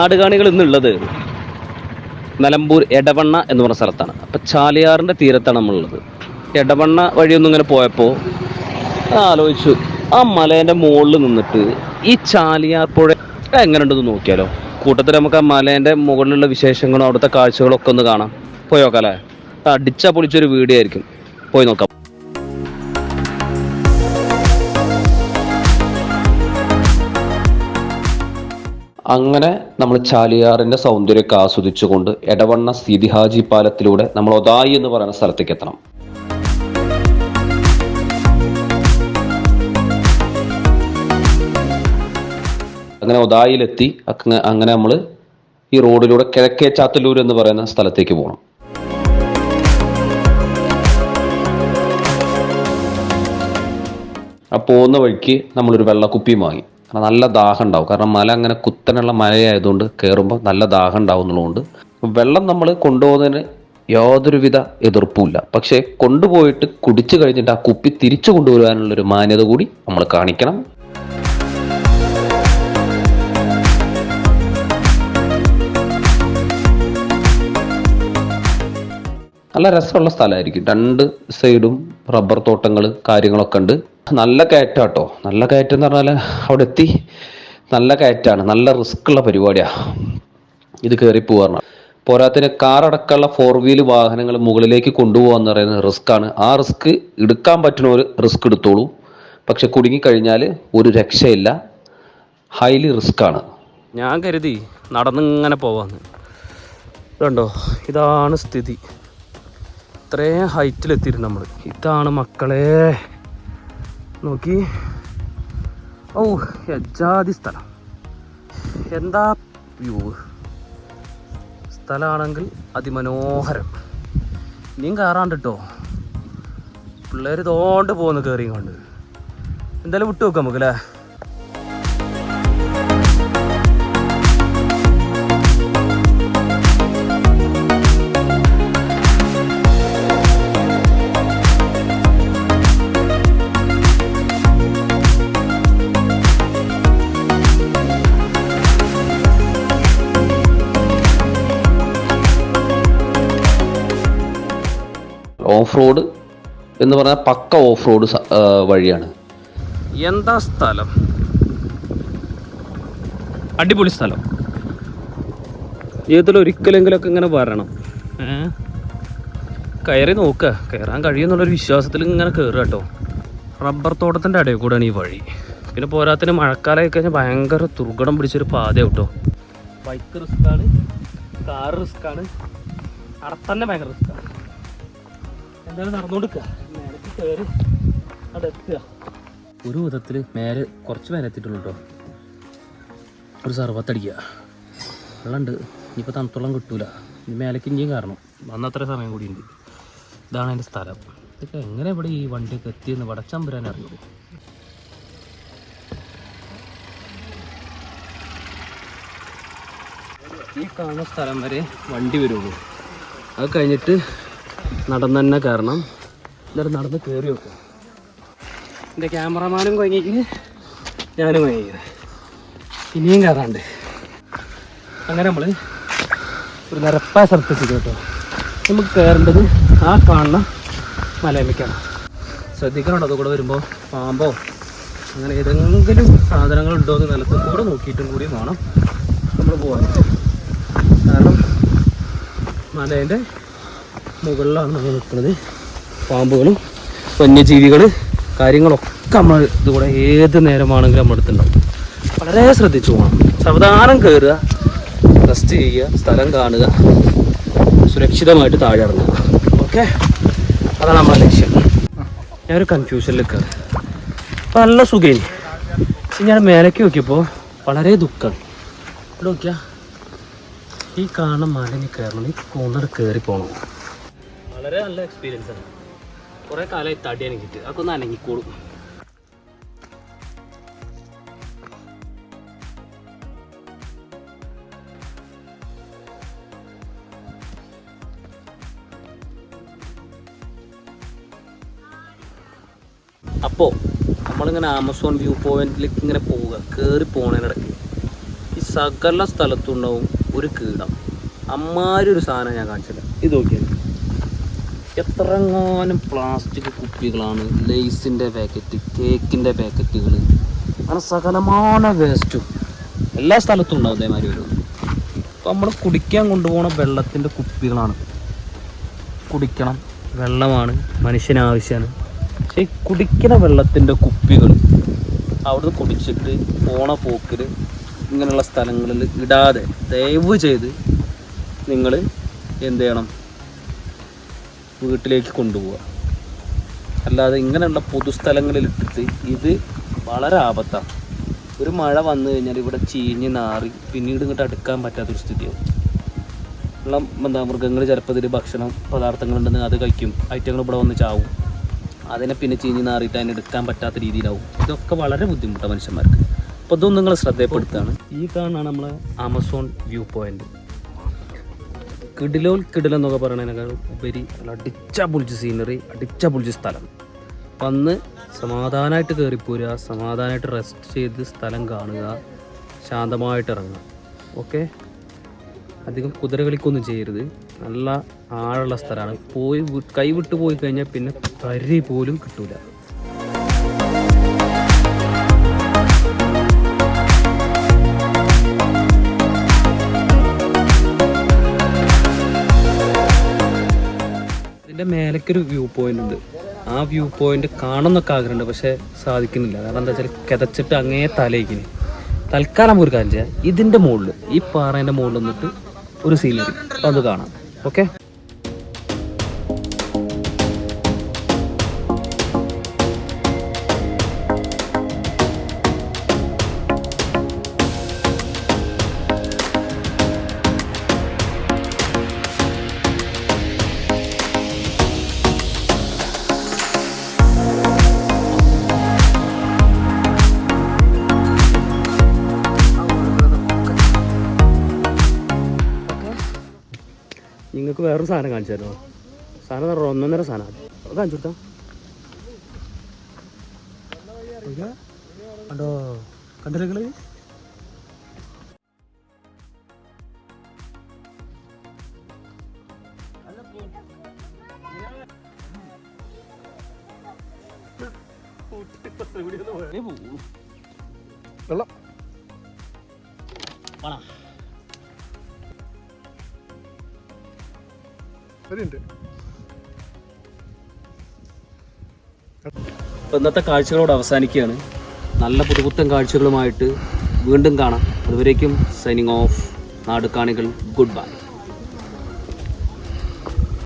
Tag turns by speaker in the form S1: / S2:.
S1: നാടുകാണികൾ ഇന്നുള്ളത് നിലമ്പൂർ എടവണ്ണ എന്ന് പറഞ്ഞ സ്ഥലത്താണ്. അപ്പം ചാലിയാറിന്റെ തീരത്താണ് നമ്മളുള്ളത്. എടവണ്ണ വഴിയൊന്നും ഇങ്ങനെ പോയപ്പോൾ ആലോചിച്ചു ആ മലേന്റെ മുകളിൽ നിന്നിട്ട് ഈ ചാലിയാർ പുഴ എങ്ങനെയുണ്ടെന്ന് നോക്കിയാലോ? കൂട്ടത്തിൽ നമുക്ക് ആ മലേന്റെ മുകളിലുള്ള വിശേഷങ്ങളും അവിടുത്തെ കാഴ്ചകളും ഒക്കെ ഒന്ന് കാണാം. പോയി നോക്കാം അല്ലേ? അടിച്ചാ പൊളിച്ചൊരു വീഡിയോ ആയിരിക്കും. പോയി നോക്കാം. അങ്ങനെ നമ്മൾ ചാലിയാറിന്റെ സൗന്ദര്യമൊക്കെ ആസ്വദിച്ചുകൊണ്ട് എടവണ്ണ സിദിഹാജി പാലത്തിലൂടെ നമ്മൾ ഒതായി എന്ന് പറയുന്ന സ്ഥലത്തേക്ക് എത്തണം. അങ്ങനെ ഒതായിലെത്തി. അങ്ങനെ നമ്മൾ ഈ റോഡിലൂടെ കിഴക്കേ ചാത്തല്ലൂർ എന്ന് പറയുന്ന സ്ഥലത്തേക്ക് പോകണം. ആ പോകുന്ന വഴിക്ക് നമ്മളൊരു വെള്ളക്കുപ്പിയും വാങ്ങി. കാരണം നല്ല ദാഹം ഉണ്ടാവും. കാരണം മല അങ്ങനെ കുത്തനുള്ള മലയായതുകൊണ്ട് കയറുമ്പോൾ നല്ല ദാഹം ഉണ്ടാവുന്നതുകൊണ്ട് വെള്ളം നമ്മൾ കൊണ്ടുപോകുന്നതിന് യാതൊരുവിധ എതിർപ്പുമില്ല. പക്ഷേ കൊണ്ടുപോയിട്ട് കുടിച്ചു കഴിഞ്ഞിട്ട് ആ കുപ്പി തിരിച്ചു കൊണ്ടുവരാനുള്ളൊരു മാന്യത കൂടി നമ്മൾ കാണിക്കണം. നല്ല രസമുള്ള സ്ഥലമായിരിക്കും. രണ്ട് സൈഡും റബ്ബർ തോട്ടങ്ങൾ കാര്യങ്ങളൊക്കെ ഉണ്ട്. നല്ല കയറ്റം കേട്ടോ നല്ല കയറ്റം എന്ന് പറഞ്ഞാൽ അവിടെ എത്തി. നല്ല കയറ്റാണ്. നല്ല റിസ്ക് ഉള്ള പരിപാടിയാണ് ഇത് കയറി പോകാറുണ്ട് പോരാത്തിന് കാർ അടക്കമുള്ള ഫോർ വീൽ വാഹനങ്ങൾ മുകളിലേക്ക് കൊണ്ടുപോകാന്ന് പറയുന്നത് റിസ്ക് ആണ് ആ റിസ്ക് എടുക്കാൻ പറ്റുന്ന ഒരു റിസ്ക് എടുത്തോളൂ. പക്ഷെ കുടുങ്ങിക്കഴിഞ്ഞാൽ ഒരു രക്ഷയില്ല. ഹൈലി റിസ്ക് ആണ്. ഞാൻ കരുതി നടന്നിങ്ങനെ പോവാന്ന്. ഇതുണ്ടോ ഇതാണ് സ്ഥിതി. ഇത്രയും ഹൈറ്റിലെത്തിയിരുന്നു നമ്മൾ ഇതാണ് മക്കളെ. നോക്കി. ഓ യജാതി സ്ഥലം. എന്താ വ്യൂ? സ്ഥലമാണെങ്കിൽ അതിമനോഹരം. ഇനിയും കയറാണ്ട് കേട്ടോ പിള്ളേർ തോണ്ട് പോകുന്നു കയറിയും കൊണ്ട്. എന്തായാലും വിട്ടു നോക്കാം നമുക്ക് അല്ലേ ഓഫ് റോഡ് എന്ന് പറഞ്ഞാൽ പക്ക ഓഫ് റോഡ് വഴിയാണ്. എന്താ സ്ഥലം? അടിപൊളി സ്ഥലം. ജീവിതത്തിൽ ഒരിക്കലെങ്കിലൊക്കെ ഇങ്ങനെ വരണം. കയറി നോക്കുക കയറാൻ കഴിയുമെന്നുള്ളൊരു വിശ്വാസത്തിൽ ഇങ്ങനെ കയറുക കേട്ടോ. റബ്ബർ തോട്ടത്തിന്റെ അടയിൽ കൂടെയാണ് ഈ വഴി. പിന്നെ പോരാത്തിന് മഴക്കാലമായി കഴിഞ്ഞാൽ ഭയങ്കര ദുർഘടം പിടിച്ചൊരു പാതയാണ് കേട്ടോ. ബൈക്ക് റിസ്ക്കാണ് കാർ റിസ്ക്കാണ് അവിടെ തന്നെ ഭയങ്കര റിസ്ക്കാണ് എന്തായാലും നടന്നുകൊടുക്കുക ഒരു വിധത്തിൽ മേലെ കുറച്ച് മേലെ എത്തിയിട്ടുള്ളൂ കേട്ടോ ഒരു സർവത്തടിക്കുക. വെള്ളമുണ്ട് ഇനിയിപ്പോൾ തണുത്തുള്ളം കിട്ടൂല. ഇനി മേലേക്ക് ഇനിയും കാരണം വന്നത്ര സമയം കൂടി ഉണ്ട് ഇതാണ് എന്റെ സ്ഥലം. ഇതൊക്കെ എങ്ങനെ ഇവിടെ ഈ വണ്ടിയൊക്കെ എത്തിയെന്ന് വടച്ചമ്പരാൻ അറിയുള്ളൂ ഈ കാണുന്ന സ്ഥലം വരെ വണ്ടി വരുള്ളൂ. അത് കഴിഞ്ഞിട്ട് നടന്നു തന്നെ കയറണം എന്നിട്ട് നടന്ന് കയറി വെക്കും. എന്റെ ക്യാമറമാനും കുഴങ്ങിക്ക് ഞാനും കുഴങ്ങിയത് ഇനിയും കയറാണ്ട് അങ്ങനെ നമ്മൾ ഒരു നിരപ്പായ സ്ഥലത്തെത്തിക്കും കേട്ടോ. നമുക്ക് കയറേണ്ടത് ആ കാണുന്ന മലയമ്മയ്ക്കാണ് ശ്രദ്ധിക്കണം അത് കൂടെ വരുമ്പോൾ പാമ്പോ അങ്ങനെ ഏതെങ്കിലും സാധനങ്ങൾ ഉണ്ടോ എന്ന് നിലത്ത് കൂടെ നോക്കിയിട്ടും കൂടി വേണം നമ്മൾ പോകാൻ കാരണം മലേന്റെ മുകളിലാണ് നമ്മൾ നിൽക്കുന്നത്. പാമ്പുകളും വന്യജീവികൾ കാര്യങ്ങളൊക്കെ നമ്മൾ ഇതുകൂടെ ഏത് നേരമാണെങ്കിലും നമ്മുടെ അടുത്തുണ്ടാവും. വളരെ ശ്രദ്ധിച്ചു പോകണം. സാവധാനം കയറുക റെസ്റ്റ് ചെയ്യുക സ്ഥലം കാണുക സുരക്ഷിതമായിട്ട് താഴെ ഇറങ്ങുക. ഓക്കെ അതാണ് നമ്മുടെ ലക്ഷ്യം. ഞാനൊരു കൺഫ്യൂഷനിൽ കയറി അപ്പം നല്ല സുഖേനി. പക്ഷെ ഞാൻ മേലേക്ക് നോക്കിയപ്പോൾ വളരെ ദുഃഖം. ഇവിടെ നോക്കിയാ ഈ കാണുന്ന മലനി കയറണം ഈ കൂന്നട് കയറി പോകണം വളരെ നല്ല എക്സ്പീരിയൻസ് ആണ്. കുറേ കാലമായി തടി അനങ്ങിയിട്ട്. അതൊക്കെ ഒന്ന് അനങ്ങിക്കോളും. അപ്പോൾ നമ്മളിങ്ങനെ ആമസോൺ വ്യൂ പോയിന്റിലേക്ക് ഇങ്ങനെ പോവുക. കയറി പോണതിനിടയ്ക്ക് ഈ സകല സ്ഥലത്തുണ്ടാവും ഒരു കീടം. അമ്മാരി ഒരു സാധനം ഞാൻ കാണിച്ചില്ല. ഇത് നോക്കിയാൽ എത്രങ്ങാനും പ്ലാസ്റ്റിക് കുപ്പികളാണ്. ലേസിന്റെ പാക്കറ്റ് കേക്കിന്റെ പാക്കറ്റുകൾ അങ്ങനെ സകലമാണ് വേസ്റ്റും എല്ലാ സ്ഥലത്തും ഉണ്ടാവും അതേമാതിരി ഒരു. അപ്പോൾ നമ്മൾ കുടിക്കാൻ കൊണ്ടുപോകുന്ന വെള്ളത്തിന്റെ കുപ്പികളാണ്. കുടിക്കണം. വെള്ളമാണ് മനുഷ്യന് ആവശ്യമാണ് പക്ഷേ ഈ കുടിക്കുന്ന വെള്ളത്തിന്റെ കുപ്പികൾ അവിടുന്ന് കുടിച്ചിട്ട് പോണ പോക്കിൽ ഇങ്ങനെയുള്ള സ്ഥലങ്ങളിൽ ഇടാതെ ദയവ് ചെയ്ത് നിങ്ങൾ എന്ത് ചെയ്യണം? വീട്ടിലേക്ക് കൊണ്ടുപോവുക. അല്ലാതെ ഇങ്ങനെയുള്ള പൊതുസ്ഥലങ്ങളിൽ ഇട്ടിട്ട് ഇത് വളരെ ആപത്താണ്. ഒരു മഴ വന്നു കഴിഞ്ഞാൽ ഇവിടെ ചീഞ്ഞ് നാറി പിന്നീട് ഇങ്ങോട്ട് അടുക്കാൻ പറ്റാത്തൊരു സ്ഥിതിയാവും ഉള്ള എന്താ മൃഗങ്ങൾ ചിലപ്പോൾ ഇതിൽ ഭക്ഷണം പദാർത്ഥങ്ങളുണ്ടെന്ന് അത് കഴിക്കും. ഐറ്റങ്ങൾ ഇവിടെ വന്ന് ചാവും. അതിനെ പിന്നെ ചീഞ്ഞ് നാറിയിട്ട് അതിനെ എടുക്കാൻ പറ്റാത്ത രീതിയിലാവും. ഇതൊക്കെ വളരെ ബുദ്ധിമുട്ടാണ് മനുഷ്യന്മാർക്ക്. അപ്പോൾ ഇതൊന്നും നിങ്ങൾ ശ്രദ്ധയപ്പെടുത്താണ് ഈ കാണാണ് നമ്മൾ ആമസോൺ വ്യൂ പോയിന്റ് കിടിലോൽ കിടിലെന്നൊക്കെ പറയണതിനേക്കാൾ ഉപരി നല്ല അടിച്ച പൊളിച്ച് സീനറി അടിച്ച പൊളിച്ച് സ്ഥലം വന്ന് സമാധാനമായിട്ട് കയറിപ്പോരുക സമാധാനമായിട്ട് റെസ്റ്റ് ചെയ്ത് സ്ഥലം കാണുക ശാന്തമായിട്ട് ഇറങ്ങുക. ഓക്കെ അധികം കുതിര കളിക്കൊന്നും ചെയ്യരുത്. നല്ല ആഴമുള്ള സ്ഥലമാണ്. പോയി കൈവിട്ട് പോയി കഴിഞ്ഞാൽ പിന്നെ പരി പോലും കിട്ടൂല. ഇതിന്റെ മേലേക്കൊരു വ്യൂ പോയിന്റ് ഉണ്ട്. ആ വ്യൂ പോയിന്റ് കാണണമെന്നൊക്കെ ആഗ്രഹമുണ്ട് പക്ഷേ സാധിക്കുന്നില്ല. കാരണം എന്താ വെച്ചാൽ കിതച്ചിട്ട് അങ്ങേ തലയിക്കിന് തൽക്കാലം ഒരു കാര്യം ചെയ്യാം. ഇതിന്റെ മുകളിൽ ഈ പാറേന്റെ മുകളിൽ നിന്നിട്ട് ഒരു സീനറി അത് കാണാം. ഓക്കെ നിങ്ങൾക്ക് വേറൊരു സാധനം കാണിച്ചു തരുമോ? സാധനം എന്ന് പറഞ്ഞാൽ ഒന്നൊന്നര സാധനം. അത് കാണിച്ചു കൊടുത്താ. കണ്ടോ? കണ്ടില്ലേ.
S2: വെള്ളം.
S1: വാടാ. അപ്പോൾ ഇന്നത്തെ കാഴ്ചകളോട് അവസാനിക്കുകയാണ്. നല്ല പുതുപുത്തൻ കാഴ്ചകളുമായിട്ട് വീണ്ടും കാണാം. അതുവരേക്കും സൈനിങ് ഓഫ്. നാടുകാണികൾ ഗുഡ് ബൈ.